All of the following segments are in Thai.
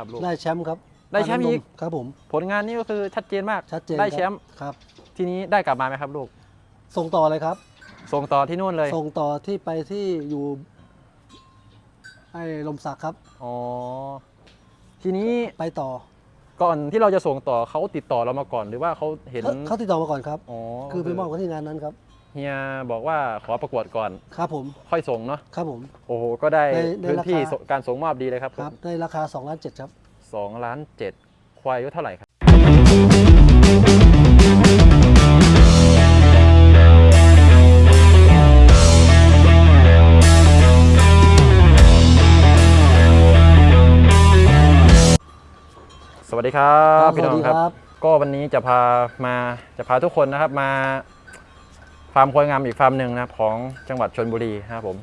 ครับลูก ได้แชมป์ครับได้แชมป์อีก ครับผม ผลงานนี่ก็คือชัดเจนมากชัดเจนได้ครับแชมป์ครับ ทีนี้ได้กลับมาไหมครับลูก ส่งต่อเลยครับ ส่งต่อที่นู่นเลย ส่งต่อที่ไปที่อยู่ไอ้ลมสักครับ อ๋อ ทีนี้ไปต่อ ก่อนที่เราจะส่งต่อเขาติดต่อเรามาก่อนหรือว่าเขาเห็นเขาเขาติดต่อมาก่อนครับ อ๋อ คือไปมอบกันที่งานนั้นครับ เฮียบอกว่าขอประกวดก่อน ครับผมค่อยส่งเนาะครับผม โอ้โหก็ได้ได้ได้พื้นที่ราคา ส่งการส่งมอบดีเลยครับครับได้ราคา2ล้านเจ็ดครับ สองล้านเจ็ดควายอายุเท่าไหร่ครับ สวัสดีครับ พี่น้องครับ ก็วันนี้จะพามาจะพาทุกคนนะครับมา ฟาร์มควายงามอีกฟาร์มหนึ่งนะครับของจังหวัดชนบุรีนะครับผม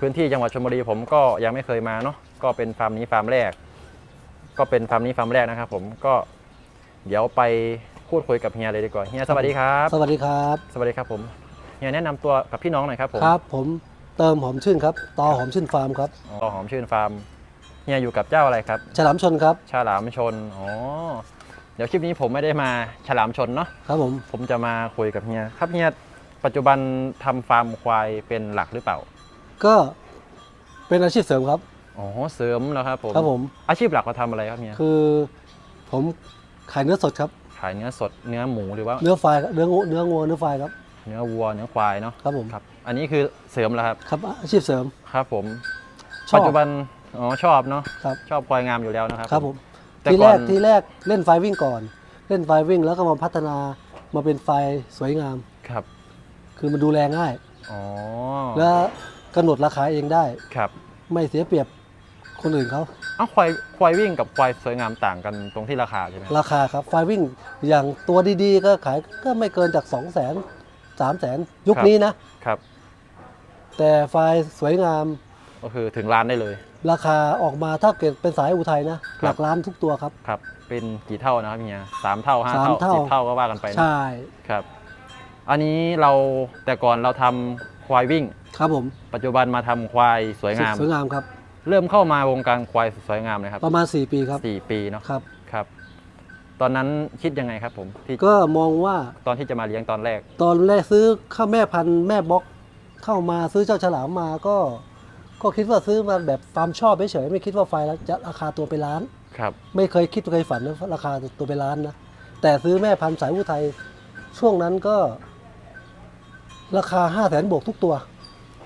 พื้นที่จังหวัดชนบุรีผมก็ยังไม่เคยมาเนาะก็เป็นฟาร์มนี้ฟาร์มแรก ก็เป็นฟาร์มนี้ฟาร์มแรกนะครับ ผมก็เดี๋ยวไปพูดคุยกับเฮียเลยดีกว่าเฮียสวัสดีครับ สวัสดีครับ สวัสดีครับผมเฮียแนะนำตัวกับพี่น้องหน่อยครับผมครับ ผมเติมหอมชื่นครับต่อหอมชื่นฟาร์มครับอ๋อหอมชื่นฟาร์มเฮียอยู่กับเจ้าอะไรครับ ฉลามชนครับ ฉลามชนอ๋อเดี๋ยวคลิปนี้ผมไม่ได้มาฉลามชนเนาะครับผมผมจะมาคุยกับเฮียครับเฮีย ปัจจุบันทำฟาร์มควายเป็นหลักหรือเปล่า ก็เป็นอาชีพเสริมครับ อ๋อ เสริมแล้วครับผม ครับผม อาชีพหลักเราทำอะไรครับเฮียคือผมขายเนื้อสดครับ ขายเนื้อสดเนื้อหมูหรือว่าเนื้อควายครับเนื้องูเนื้องัวเนื้อควายครับ เนื้อวัวเนื้อควายเนาะครับผม ครับ อันนี้คือเสริมแล้วครับ ครับอาชีพเสริมครับผม ชอบปัจจุบัน อ๋อ ชอบเนาะ ครับชอบควายงามอยู่แล้วนะครับครับผม แต่ทีก่แรอนกทีแรกเล่นไฟวิ่งก่อน เล่นไฟวิ่งแล้วก็มาพัฒนามาเป็นไฟสวยงาม ครับ คือมันดูแลง่าย อ๋อและกำหนดราคาเองได้ ครับไม่เสียเปรียบคนอื่นเขาเอ้าควายควายวิ่งกับควายสวยงามต่างกันตรงที่ราคาใช่ไหมราคาครับไฟวิ่งอย่างตัวดีๆ ก็ขายก็ไม่เกินจาก 2 0 0 0 0 0 3 0 0 0 0ยุคนี้นะ ครับแต่ไฟสวยงามก็คือถึงล้านได้เลย ราคาออกมาถ้าเกิดเป็นสายอุทัยนะ ครับ หลักล้านทุกตัวครับ ครับ เป็นกี่เท่านะครับเฮียสามเท่าห้าสามเท่า เท่าสิบเท่าก็ว่ากันไปนะใช่ ครับ อันนี้เราแต่ก่อนเราทำควายวิ่ง ครับผมปัจจุบันมาทำควายสวยงาม สวยงามครับ เริ่มเข้ามาวงการควายสวยงามเลยครับประมาณ 4 ปีครับสี่ปีเนาะครับ ครับ ตอนนั้นคิดยังไงครับผมที่ก็มองว่าตอนที่จะมาเลี้ยงตอนแรก ตอนแรกซื้อข้าวแม่พันธุ์แม่บล็อกเข้ามาซื้อเจ้าฉลามมาก็ ก็คิดว่าซื้อมาแบบฟาร์มชอบเฉยๆไม่คิดว่าไฟแล้วจะราคาตัวไปนล้าน ครับ ไม่เคยคิดเคยฝันว่าราคาตัวเป็นล้านนะแต่ซื้อแม่พันธุ์สายอุทัยช่วงนั้นก็ ราคา 5 0 0แสนบวกทุกตัว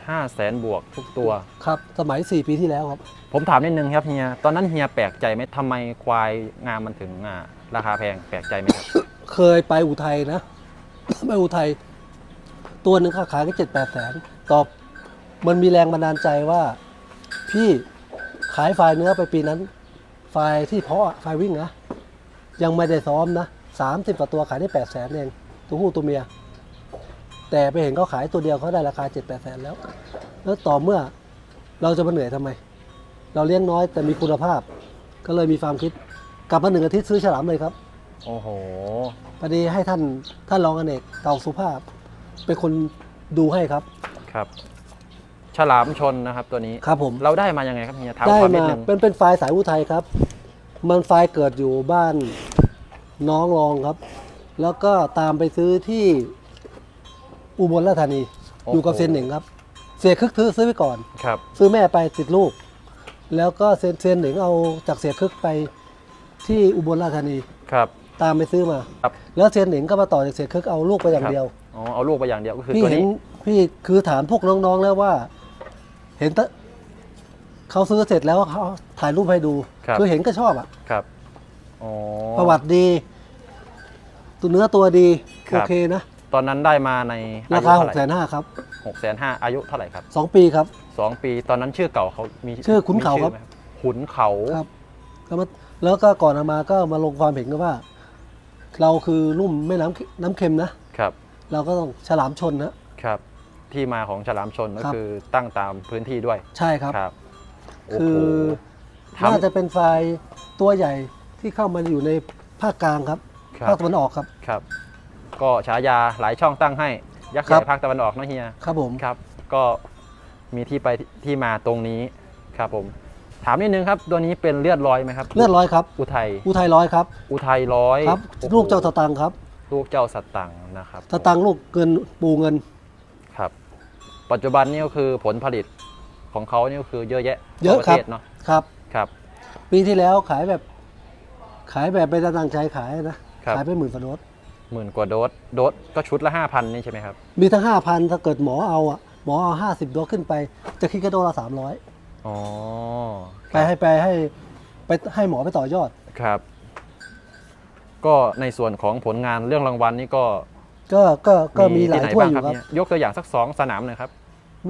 ห้าแสนบวกทุกตัว ครับ สมัย 4 ปีที่แล้วครับ ผมถามนิดนึงครับเฮีย ตอนนั้นเฮียแปลกใจไหมทำไมควายงามมันถึงอ่าราคาแพงแปลกใจไหมครับ เคยไปอุทัยนะ ไปอุทัยตัวหนึ่งค่าขายก็เจ็ดแปดแสนตอบมันมีแรงบันดาลใจว่า พี่ขายไฟล์เนื้อไปปีนั้น ไฟล์ที่เพาะอะไฟล์วิ่งนะยังไม่ได้ซ้อมนะสามสิบกว่าตัวขายได้แปดแสนเองตัวผู้ตัวเมีย แต่ไปเห็นเขาขายตัวเดียวเขาได้ราคาเจ็ดแปดแสนแล้ว แล้วต่อเมื่อเราจะมาเหนื่อยทำไม เราเลี้ยงน้อยแต่มีคุณภาพ ก็เลยมีความคิดกลับมาหนึ่งอาทิตย์ซื้อฉลามเลยครับ โอ้โหพอดีให้ท่านท่านรองอเนกเต่าสุภาพ เป็นคนดูให้ครับครับ ฉลามชนนะครับตัวนี้ครับผมเราได้มายังไงครับเฮียถามได้ความนิดมานึงเป็นเป็นไฟล์สายอุทัยครับ มันไฟล์เกิดอยู่บ้านน้องรองครับ แล้วก็ตามไปซื้อที่ อุบลราชธานีอยู่กับเซนหนึ่งครับ เสียคึกซื้อซื้อไปก่อน ครับ ซื้อแม่ไปติดลูก แล้วก็เซนเซนหนึ่งเอาจากเสียคึกไปที่อุบลราชธานีครับ ตามไปซื้อมา ครับ แล้วเซนหนึ่งก็มาต่อจากเสียคึกเอาลูกไปอย่างเดียว อ๋อ เอาลูกไปอย่างเดียวก็คือพี่ตัวเห็นนี้ พี่คือถามพวกน้องๆแล้วว่า เห็นตะเขาซื้อเสร็จแล้วเขาถ่ายรูปให้ดูครับ อเห็นก็ชอบอะครับ อ๋อ ประวัติดี ตัวเนื้อตัวดี ครัโอบเคนะ ตอนนั้นได้มาในราคาอหยุกเท่แสไหนห้าครับหกแสนห้าอายุเท่าไหร่ครับสองปีครับสองปีตอนนั้นชื่อเก่าเขามีชื่อขุนเขามีครับไหมขุนเขาครับแล้วมาแล้วก็ก่อนเอามาก็มาลงความเห็นกันว่า เราคือลุ่มแม่น้ำน้ำเค็มนะครับ เราก็ต้องฉลามชนนะครับ ที่มาของฉลามชนก็ครับคือตั้งตามพื้นที่ด้วย ใช่ครับครับโอ้คืโหอทำน่าจะเป็นไฟล์ตัวใหญ่ที่เข้ามาอยู่ในภาคกลางครับครับภาคตะวันออกครับครับ ก็ฉายาหลายช่องตั้งให้ยักษ์ครัใหญ่บภาคตะวันออกเนอะเฮียครับผม ครับ ก็มีที่ไปที่มาตรงนี้ครับผม ถามนิดนึงครับ ตัวนี้เป็นเลือดร้อยไหมครับเลือดร้อยครับ อุทัยอุทัยร้อยครับอุทัยร้อยครับ โอ้โหลูกเจ้าสตังค์ครับลูกเจ้าสตังค์นะครับสตังค์ลูกเงินปูเงิน ครับ ปัจจุบันนี่ก็คือผลผลิตของเขานี่ก็คือเยอะแยะเยอะทั่วปครับระเทศเนาะครับ ครับ ปีที่แล้วขายแบบ ขายแบบไม่ได้ตั้งใจขายนะครับ ขายไปหมื่นกว่าโดส หมื่นกว่าโดสโดสก็ชุดละห้าพันนี่ใช่ไหมครับ มีทั้งห้าพันถ้าเกิดหมอเอาอะหมอเอาห้าสิบโดสขึ้นไป จะคิดแค่โดสละสามร้อยอ๋อไปให้ไปให้ไปให้หมอไปต่อยอด ครับ ก็ในส่วนของผลงานเรื่องรางวัลนี่ก็ก็ก็ก็มีหลายที่ไนถ้วยบ้างอครับยู่ครับ เนี่ยยกตัวอย่างสักสองสนามหน่อยครับ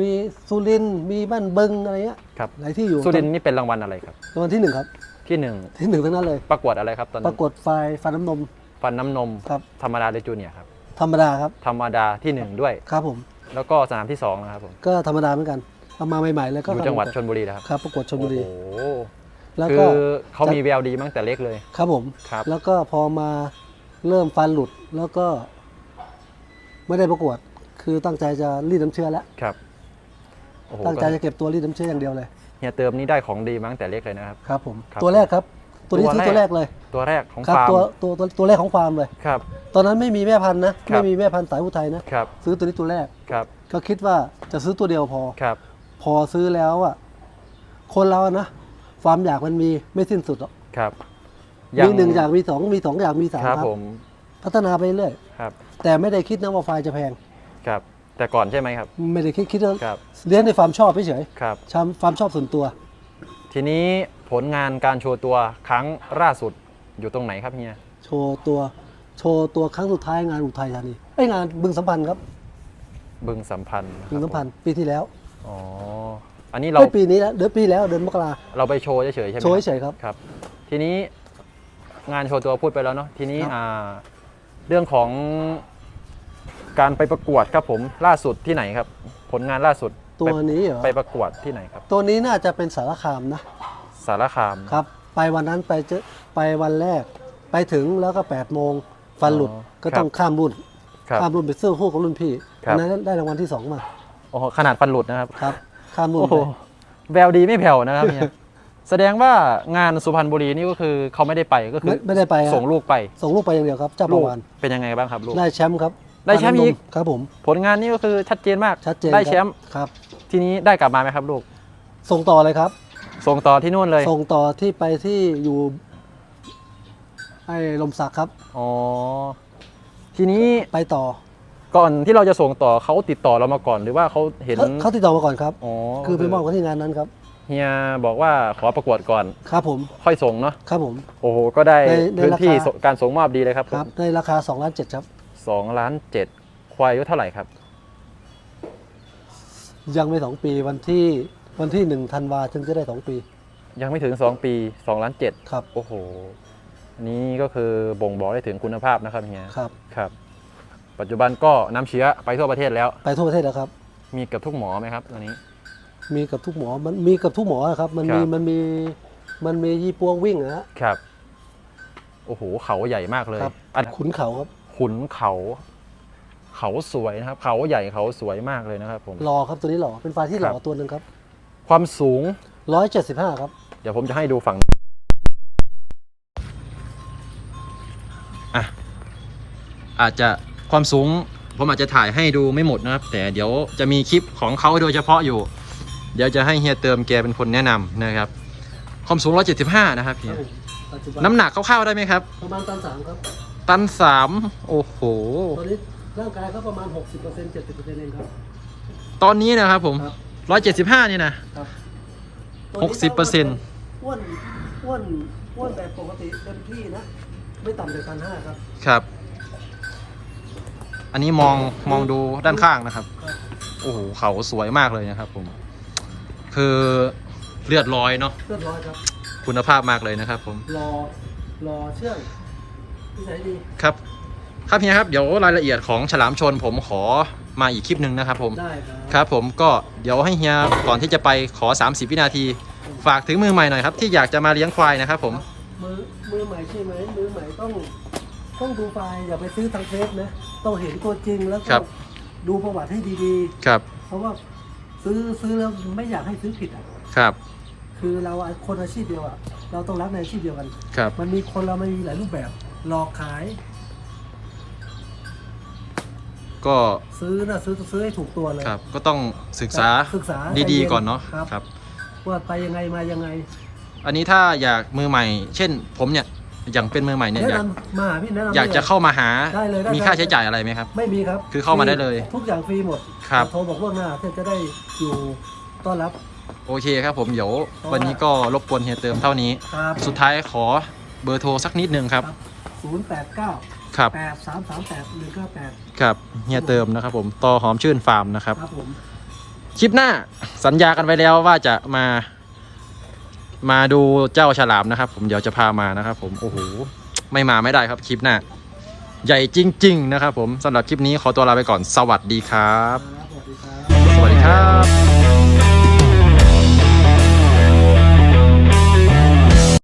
มีสุรินทร์มีบ้านบึงอะไรเงี้ยครับ หลายที่อยู่สุรินทร์นี่เป็นรางวัลอะไรครับ รางวัลที่หนึ่งครับ ที่หนึ่งที่หนึ่งทั้งนั้นเลย ประกวดอะไรครับตอนปนั้รานกฏไฟฟันน้ำนม ฟันน้ำนมครับ ธรรมดาหรือจูเนียร์ครับธรรมดาครับธรรมดาที่หนึ่งด้วย ครับผมแล้วก็สนามที่สองนะครับผมก็ธรรมดาเหมือนกันเอามาใหม่ๆเลยก็อยู่จังหวัดชลบุรีนะครับครับประกวดชลบุรี โอ้โหแล้วคืก็ อเขามีแววดีมาตั้งแต่เล็กเลย ครับผม ครับ แล้วก็พอมาเริ่มฟันหลุดแล้วก็ ไม่ได้ประกวด คือตั้งใจจะรีดน้ำเชื้อแล้ว ครับโอ้โหตั้งใจจะเก็บตัวรีดน้ำเชื้ออย่างเดียวเลย เฮียเติมนี่ได้ของดีมาตั้งแต่เล็กเลยนะครับ ครับผม ครับ ตัวแรกครับ ตัวนี้ตัวซื้อแรกตัวแรกเลย ตัวแรกของครับฟาร์มตัวตัวตัวตัวแรกของฟาร์มเลย ครับ ตอนนั้นไม่มีแม่พันธุ์นะ ครับ ไม่มีแม่พันธุ์สายอุทัยนะ ครับซื้อตัวนี้ตัวแรก ครับก็คิดว่าจะซื้อตัวเดียวพอ ครับพอซื้อแล้วอะ คนเราอะนะ ความอยากมันมีไม่สิ้นสุดหรอกครับมีหนึ่งอยากมีสองมีสองอยากมีสามครับครับผมพัฒนาไปเรื่อย ครับแต่ไม่ได้คิดนะว่าไฟล์จะแพง ครับ แต่ก่อนใช่ไหมครับ ไม่ได้คิดคิดว่าครับเลี้ยงในความชอบเฉยครับ ๆชามความชอบส่วนตัว ทีนี้ ผลงานการโชว์ตัวครั้งล่าสุดอยู่ตรงไหนครับเฮียโชว์ตัวโชว์ตัวครั้งสุดท้ายงานอุทัยธานีไอ้ยงานบึงสัมพันธ์ครับบึงสัมพันธ์ะครับบึงสัมพันธ์ปีที่แล้วอ๋ออันนี้เราไม่ปีนี้แล้วเดือนปีแล้วเดือนมกรา เราไปโชว์เฉยๆใช่ไหมโชว์ครับเฉยๆครับครับ ทีนี้งานโชว์ตัวพูดไปแล้วเนาะทีนี้ครับ อ่าเรื่องของการไปประกวดครับผมล่าสุดที่ไหนครับ ผลงานล่าสุดตัวไปนี้เหรอไปประกวดที่ไหนครับ ตัวนี้น่าจะเป็นสารคามนะ สารคามครับ ไปวันนั้นไปเจอไปวันแรก ไปถึงแล้วก็8ปดโมงฟันหลุดอ๋อก็ต้องข้ามรุ่น ครับข้ามรุ่นไปซื้อคู่กับรุ่นพี่ครับ วันนั้นได้รางวัลที่สองมาโอ้โหขนาดฟันหลุดนะครับครับ ข้ามรุ่นโอ้โหไป แววดีไม่แผ่วนะครับเนี่ยแสดงว่างานสุพรรณบุรีนี่ก็คือเขาไม่ได้ไปก็คืไม่อไม่ได้ไปครับ ส่งลูกไปส่งลูกไปอย่างเดียวครับเจ้าปลูระกวานเป็นยังไงบ้างครับลูก ได้แชมป์ครับได้แชมป์อีก ครับผมผลงานนี่ก็คือชัดเจนมากชัดเจนได้ครับแชมป์ครับ ทีนี้ได้กลับมาไหมครับลูก ส่งต่อเลยครับ ส่งต่อที่นู่นเลยส่งต่อที่ไปที่อยู่ไอ้ลมสักครับ อ๋อทีนี้ไปต่อก่อนที่เราจะส่งต่อเขาติดต่อเรามาก่อนหรือว่าเขาเห็นเขาเขาติดต่อมาก่อนครับ อ๋อคือไปมอบกันที่งานนั้นครับ เฮียบอกว่าขอประกวดก่อน ครับผม ค่อยส่งเนาะครับผม โอ้โหก็ได้ในในพื้นที่ราคาส่งการส่งมอบดีเลยครับครับในราคา2ล้าน7ครับ สองล้านเจ็ดควายอายุเท่าไหร่ครับ ยังไม่สองปีวันที่ วันที่หนึ่งธันวาจึงจะได้สองปี ยังไม่ถึง 2 ปี2ล้านเจ็ดครับ โอ้โหอันนี้ก็คือบ่งบอกได้ถึงคุณภาพนะครับเฮียครับ ครับ ปัจจุบันก็น้ำเชื้อไปทั่วประเทศแล้ว ไปทั่วประเทศแล้วครับ มีเกับทุกหมอไหมครับตอนนี้ มีกับทุกหมอมันมีกับทุกหมอครับ มันครัมีบมันมีมันมียี่ปวงวิ่งนะฮะ ครับ โอ้โห เขาใหญ่มากเลยครับ อันขุนเขาครับขุนเขา เขาสวยนะครับ เขาใหญ่เขาสวยมากเลยนะครับผมรอครับตัวนี้หล่อเป็นไฟที่หล่อครับ ตัวหนึ่งครับ ความสูงร้อยเจ็ดสิบห้าครับ เดี๋ยวผมจะให้ดูฝั่งอะอาจจะความสูงผมอาจจะถ่ายให้ดูไม่หมดนะครับ แต่เดี๋ยวจะมีคลิปของเขาโดยเฉพาะอยู่ เดี๋ยวจะให้เฮียเติมแกเป็นคนแนะนำนะครับ ความสูง 175 นะครับเฮียปัจจุบันน้ำหนักคร่าวๆได้ไหมครับ ประมาณตันสามครับ ตันสามโอ้โห ตอนนี้ร่างกายเขาประมาณหกสิบเปอร์เซ็นต์เจ็ดสิบเปอร์เซ็นต์เองครับ ตอนนี้นะครับผม ครับ 175นี่นะ ครับหกสิบเปอร์เซ็นต์อ้วนอ้วนอ้วนแบบปกติเต็มที่นะ ไม่ต่ำกว่าพันห้าครับ ครับ อันนี้มองมองดูด้านข้างนะครับ ครับ โอ้โหเขาสวยมากเลยนะครับ ผม คือเลือดลอยเนาะเรียบร้อยครับ คุณภาพมากเลยนะครับ ผม รอ รอเชื่องนิสัยดี ครับ ครับเฮียครับ เดี๋ยวรายละเอียดของฉลามชนผมขอ มาอีกคลิปหนึ่งนะครับผมได้ครับครับผมก็เดี๋ยวให้เฮียก่อนที่จะไปขอ 30 วินาที ฝากถึงมือใหม่หน่อยครับ ที่อยากจะมาเลี้ยงควายนะครับผมมือมือใหม่ใช่ไหมมือใหม่ต้องต้องดูไฟล์อย่าไปซื้อทางเฟซนะต้องเห็นตัวจริงแล้วก็ครับดูประวัติให้ดีครับๆ เพราะว่าซื้อซื้อแล้วไม่อยากให้ซื้อผิดอะครับคคือเราคนอาชีพเดียวอะเราต้องรักในอาชีพเดียวกัน ครับมันมีคนเรามันมีหลายรูปแบบหลอกขาย ก็ซื้อนะซื้อซื้อให้ถูกตัวเลย ครับ ก็ต้องศึกษาศึกษาดีๆก่อนเนาะครับ ว่าไปยังไงมายังไง อันนี้ถ้าอยากมือใหม่ เช่น ผมเนี่ยอย่างเป็นมือใหม่เนี่ยอยากมาพี่นะนำอยากจะเข้ามาหาได้เลยมีค่าใช้จ่ายอะไรไหมครับ ไม่มีครับ คือเข้ามาได้เลย ทุกอย่างฟรีหมดครับโทรบอกล่วงหน้าเพื่อจะได้อยู่ต้อนรับ โอเคครับผมเดี๋ยววันนี้ก็รบกวนเฮียเติมเท่านี้ สุดท้ายขอเบอร์โทรสักนิดนึงครับ089ครับ8 3 3 8 1 9 8 ครับเฮียเติมนะครับผมต่อหอมชื่นฟาร์มนะครับ ครับผมคลิปหน้าสัญญากันไว้แล้วว่าจะมา มาดูเจ้าฉลามนะครับ ผมเดี๋ยวจะพามานะครับ ผมโอ้โหไม่มาไม่ได้ครับคลิปหน้า ใหญ่จริง ๆ นะครับ ผมสำหรับคลิปนี้ขอตัวลาไปก่อนสวัสดีครับครับสวัสดีครับสวัสดีครับ